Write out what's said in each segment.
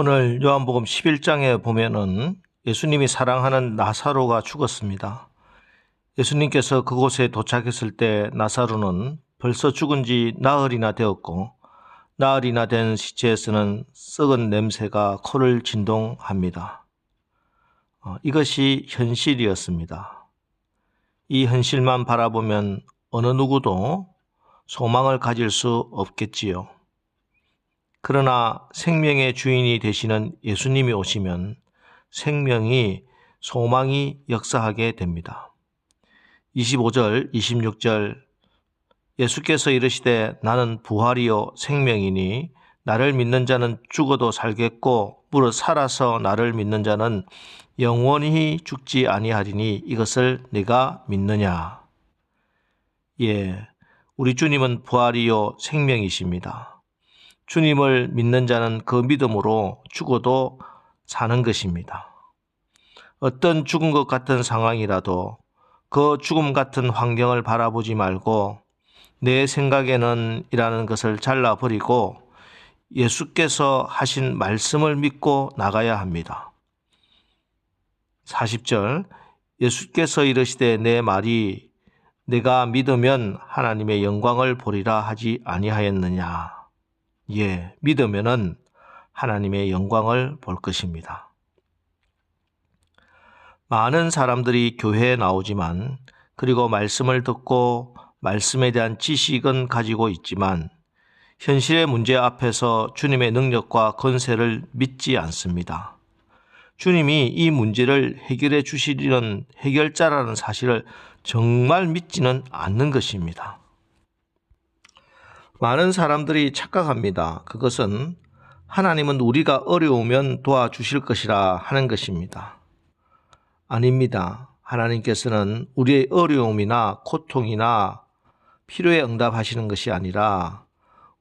오늘 요한복음 11장에 보면은 예수님이 사랑하는 나사로가 죽었습니다. 예수님께서 그곳에 도착했을 때 나사로는 벌써 죽은 지 나흘이나 되었고 나흘이나 된 시체에서는 썩은 냄새가 코를 진동합니다. 어, 이것이 현실이었습니다. 이 현실만 바라보면 어느 누구도 소망을 가질 수 없겠지요. 그러나 생명의 주인이 되시는 예수님이 오시면 생명이 소망이 역사하게 됩니다. 25절, 26절 예수께서 이르시되 나는 부활이요 생명이니 나를 믿는 자는 죽어도 살겠고 무릇 살아서 나를 믿는 자는 영원히 죽지 아니하리니 이것을 내가 믿느냐. 예. 우리 주님은 부활이요 생명이십니다. 주님을 믿는 자는 그 믿음으로 죽어도 사는 것입니다. 어떤 죽은 것 같은 상황이라도 그 죽음 같은 환경을 바라보지 말고 내 생각에는 이라는 것을 잘라버리고 예수께서 하신 말씀을 믿고 나가야 합니다. 40절 예수께서 이르시되 내 말이 내가 믿으면 하나님의 영광을 보리라 하지 아니하였느냐. 예, 믿으면은 하나님의 영광을 볼 것입니다. 많은 사람들이 교회에 나오지만 그리고 말씀을 듣고 말씀에 대한 지식은 가지고 있지만 현실의 문제 앞에서 주님의 능력과 건세를 믿지 않습니다. 주님이 이 문제를 해결해 주시리는 해결자라는 사실을 정말 믿지는 않는 것입니다. 많은 사람들이 착각합니다. 그것은 하나님은 우리가 어려우면 도와주실 것이라 하는 것입니다. 아닙니다. 하나님께서는 우리의 어려움이나 고통이나 필요에 응답하시는 것이 아니라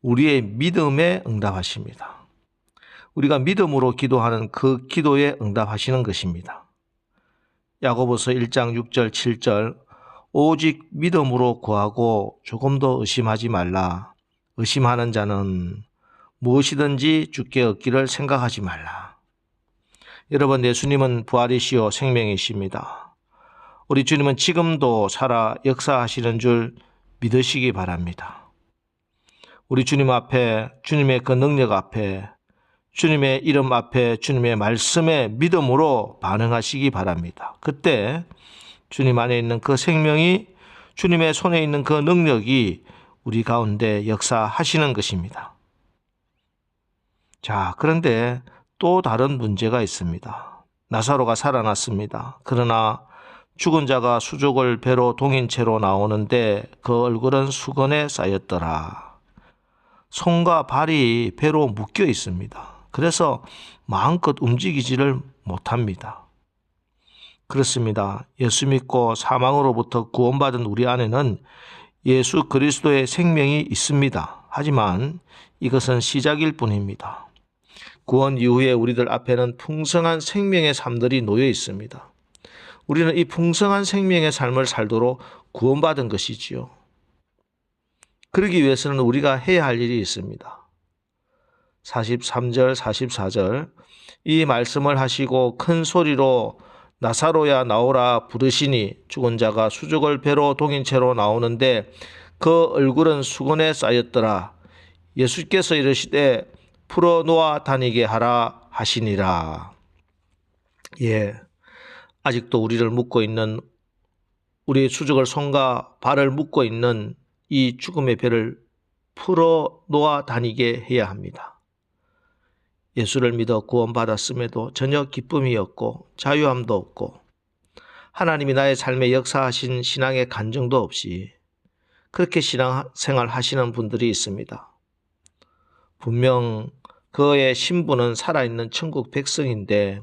우리의 믿음에 응답하십니다. 우리가 믿음으로 기도하는 그 기도에 응답하시는 것입니다. 야고보서 1장 6절 7절 오직 믿음으로 구하고 조금도 의심하지 말라. 의심하는 자는 무엇이든지 죽게 얻기를 생각하지 말라. 여러분, 예수님은 부활이시요 생명이십니다. 우리 주님은 지금도 살아 역사하시는 줄 믿으시기 바랍니다. 우리 주님 앞에, 주님의 그 능력 앞에, 주님의 이름 앞에, 주님의 말씀에 믿음으로 반응하시기 바랍니다. 그때 주님 안에 있는 그 생명이 주님의 손에 있는 그 능력이 우리 가운데 역사하시는 것입니다. 자, 그런데 또 다른 문제가 있습니다. 나사로가 살아났습니다. 그러나 죽은 자가 수족을 배로 동인 채로 나오는데 그 얼굴은 수건에 쌓였더라. 손과 발이 배로 묶여 있습니다. 그래서 마음껏 움직이지를 못합니다. 그렇습니다. 예수 믿고 사망으로부터 구원받은 우리 안에는 예수 그리스도의 생명이 있습니다. 하지만 이것은 시작일 뿐입니다. 구원 이후에 우리들 앞에는 풍성한 생명의 삶들이 놓여 있습니다. 우리는 이 풍성한 생명의 삶을 살도록 구원받은 것이지요. 그러기 위해서는 우리가 해야 할 일이 있습니다. 43절, 44절. 이 말씀을 하시고 큰 소리로 나사로야 나오라 부르시니 죽은 자가 수족을 배로 동인 채로 나오는데 그 얼굴은 수건에 쌓였더라. 예수께서 이르시되 풀어 놓아 다니게 하라 하시니라. 예. 아직도 우리를 묶고 있는 우리의 수족을 손과 발을 묶고 있는 이 죽음의 배를 풀어 놓아 다니게 해야 합니다. 예수를 믿어 구원받았음에도 전혀 기쁨이 없고 자유함도 없고 하나님이 나의 삶에 역사하신 신앙의 간정도 없이 그렇게 신앙 생활 하시는 분들이 있습니다. 분명 그의 신부는 살아있는 천국 백성인데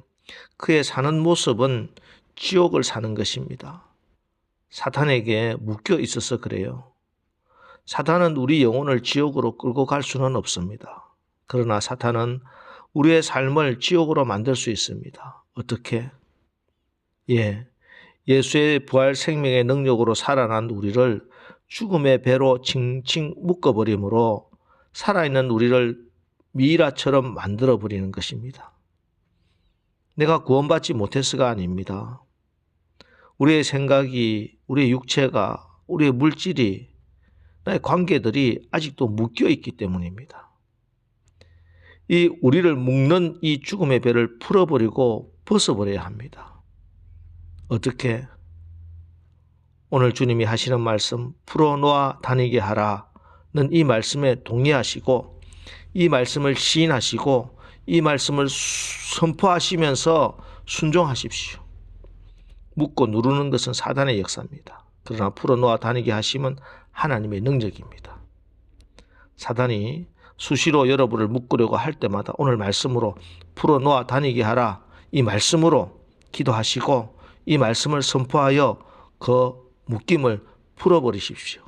그의 사는 모습은 지옥을 사는 것입니다. 사탄에게 묶여 있어서 그래요. 사탄은 우리 영혼을 지옥으로 끌고 갈 수는 없습니다. 그러나 사탄은 우리의 삶을 지옥으로 만들 수 있습니다. 어떻게? 예. 예수의 부활 생명의 능력으로 살아난 우리를 죽음의 배로 칭칭 묶어버림으로 살아있는 우리를 미이라처럼 만들어 버리는 것입니다. 내가 구원받지 못해서가 아닙니다. 우리의 생각이, 우리의 육체가, 우리의 물질이, 나의 관계들이 아직도 묶여 있기 때문입니다. 이 우리를 묶는 이 죽음의 배를 풀어버리고 벗어버려야 합니다. 어떻게? 오늘 주님이 하시는 말씀 풀어놓아 다니게 하라는 이 말씀에 동의하시고 이 말씀을 시인하시고 이 말씀을 선포하시면서 순종하십시오. 묶고 누르는 것은 사단의 역사입니다. 그러나 풀어놓아 다니게 하시면 하나님의 능력입니다. 사단이 수시로 여러분을 묶으려고 할 때마다 오늘 말씀으로 풀어놓아 다니게 하라. 이 말씀으로 기도하시고 이 말씀을 선포하여 그 묶임을 풀어버리십시오.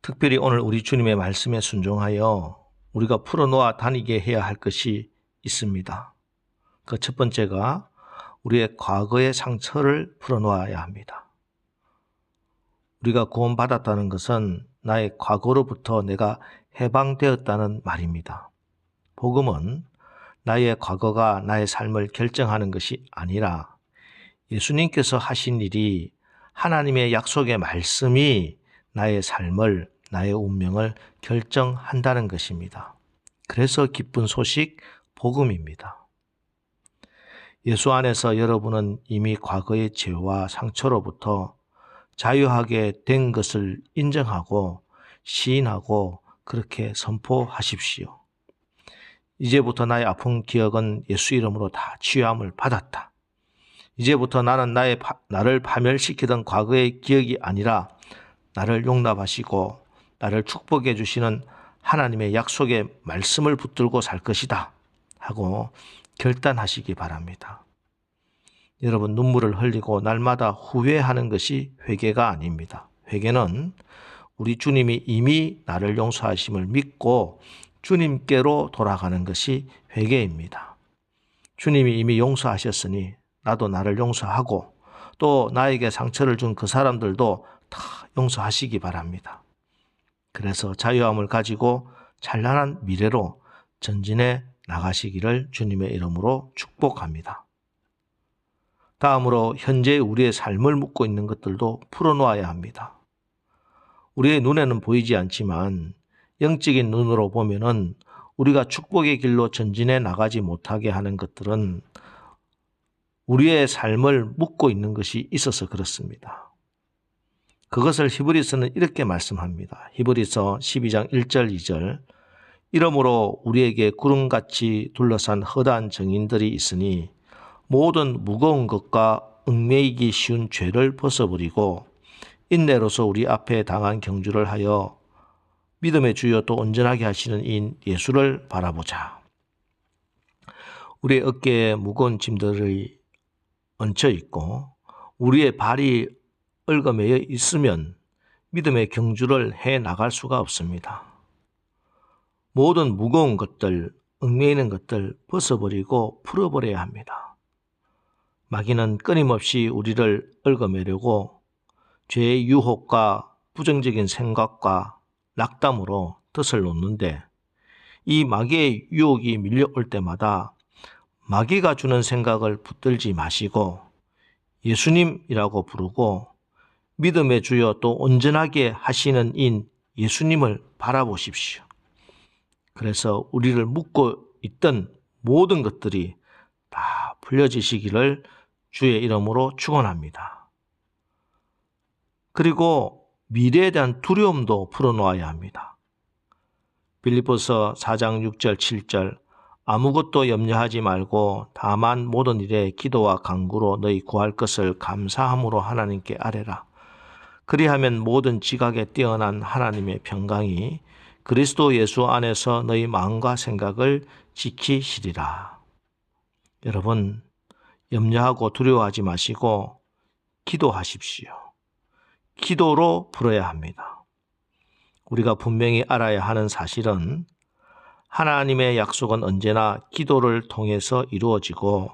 특별히 오늘 우리 주님의 말씀에 순종하여 우리가 풀어놓아 다니게 해야 할 것이 있습니다. 그 첫 번째가 우리의 과거의 상처를 풀어놓아야 합니다. 우리가 구원받았다는 것은 나의 과거로부터 내가 해방되었다는 말입니다. 복음은 나의 과거가 나의 삶을 결정하는 것이 아니라 예수님께서 하신 일이 하나님의 약속의 말씀이 나의 삶을, 나의 운명을 결정한다는 것입니다. 그래서 기쁜 소식, 복음입니다. 예수 안에서 여러분은 이미 과거의 죄와 상처로부터 자유하게 된 것을 인정하고 시인하고 그렇게 선포하십시오. 이제부터 나의 아픈 기억은 예수 이름으로 다 치유함을 받았다. 이제부터 나는 나의 나를 파멸시키던 과거의 기억이 아니라 나를 용납하시고 나를 축복해 주시는 하나님의 약속의 말씀을 붙들고 살 것이다 하고 결단하시기 바랍니다. 여러분 눈물을 흘리고 날마다 후회하는 것이 회개가 아닙니다. 회개는 우리 주님이 이미 나를 용서하심을 믿고 주님께로 돌아가는 것이 회개입니다. 주님이 이미 용서하셨으니 나도 나를 용서하고 또 나에게 상처를 준 그 사람들도 다 용서하시기 바랍니다. 그래서 자유함을 가지고 찬란한 미래로 전진해 나가시기를 주님의 이름으로 축복합니다. 다음으로 현재 우리의 삶을 묻고 있는 것들도 풀어놓아야 합니다. 우리의 눈에는 보이지 않지만 영적인 눈으로 보면은 우리가 축복의 길로 전진해 나가지 못하게 하는 것들은 우리의 삶을 묻고 있는 것이 있어서 그렇습니다. 그것을 히브리서는 이렇게 말씀합니다. 히브리서 12장 1절 2절 이러므로 우리에게 구름같이 둘러싼 허다한 정인들이 있으니 모든 무거운 것과 얽매이기 쉬운 죄를 벗어버리고 인내로서 우리 앞에 당한 경주를 하여 믿음의 주여 또 온전하게 하시는 인 예수를 바라보자. 우리의 어깨에 무거운 짐들이 얹혀 있고 우리의 발이 얽어매여 있으면 믿음의 경주를 해 나갈 수가 없습니다. 모든 무거운 것들, 얽매이는 것들 벗어버리고 풀어버려야 합니다. 마귀는 끊임없이 우리를 얽어매려고 죄의 유혹과 부정적인 생각과 낙담으로 덫을 놓는데 이 마귀의 유혹이 밀려올 때마다 마귀가 주는 생각을 붙들지 마시고 예수님이라고 부르고 믿음의 주여 또 온전하게 하시는 인 예수님을 바라보십시오. 그래서 우리를 묶고 있던 모든 것들이 다 풀려지시기를 주의 이름으로 축원합니다. 그리고 미래에 대한 두려움도 풀어놓아야 합니다. 빌리포서 4장 6절 7절 아무것도 염려하지 말고 다만 모든 일에 기도와 간구로 너희 구할 것을 감사함으로 하나님께 아뢰라. 그리하면 모든 지각에 뛰어난 하나님의 평강이 그리스도 예수 안에서 너희 마음과 생각을 지키시리라. 여러분, 염려하고 두려워하지 마시고 기도하십시오. 기도로 풀어야 합니다. 우리가 분명히 알아야 하는 사실은 하나님의 약속은 언제나 기도를 통해서 이루어지고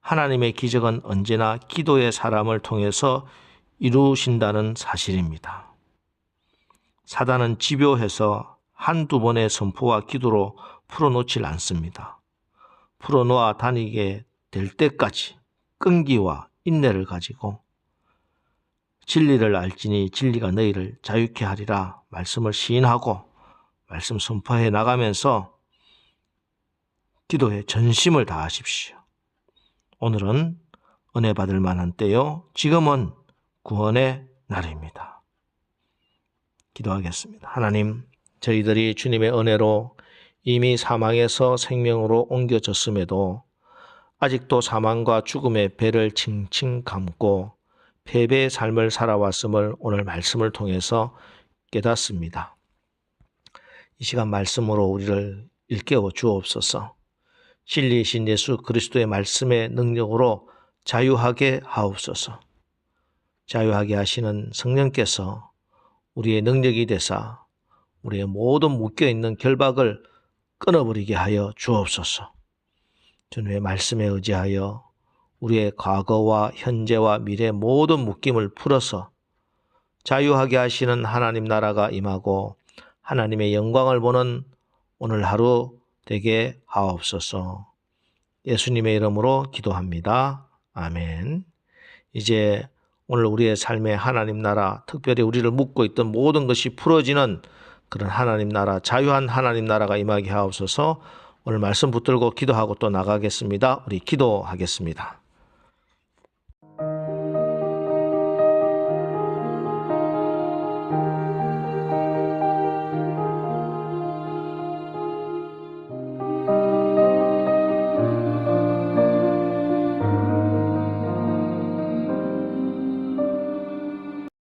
하나님의 기적은 언제나 기도의 사람을 통해서 이루신다는 사실입니다. 사단은 집요해서 한두 번의 선포와 기도로 풀어놓질 않습니다. 풀어놓아 다니게 될 때까지 끈기와 인내를 가지고 진리를 알지니 진리가 너희를 자유케 하리라 말씀을 시인하고 말씀 선포해 나가면서 기도에 전심을 다하십시오. 오늘은 은혜 받을 만한 때요. 지금은 구원의 날입니다. 기도하겠습니다. 하나님, 저희들이 주님의 은혜로 이미 사망에서 생명으로 옮겨졌음에도 아직도 사망과 죽음의 배를 칭칭 감고 패배의 삶을 살아왔음을 오늘 말씀을 통해서 깨닫습니다. 이 시간 말씀으로 우리를 일깨워 주옵소서. 진리이신 예수 그리스도의 말씀의 능력으로 자유하게 하옵소서. 자유하게 하시는 성령께서 우리의 능력이 되사 우리의 모든 묶여 있는 결박을 끊어버리게 하여 주옵소서. 주님의 말씀에 의지하여 우리의 과거와 현재와 미래 모든 묶임을 풀어서 자유하게 하시는 하나님 나라가 임하고 하나님의 영광을 보는 오늘 하루 되게 하옵소서. 예수님의 이름으로 기도합니다. 아멘. 이제 오늘 우리의 삶에 하나님 나라, 특별히 우리를 묶고 있던 모든 것이 풀어지는 그런 하나님 나라, 자유한 하나님 나라가 임하게 하옵소서 오늘 말씀 붙들고 기도하고 또 나가겠습니다. 우리 기도하겠습니다.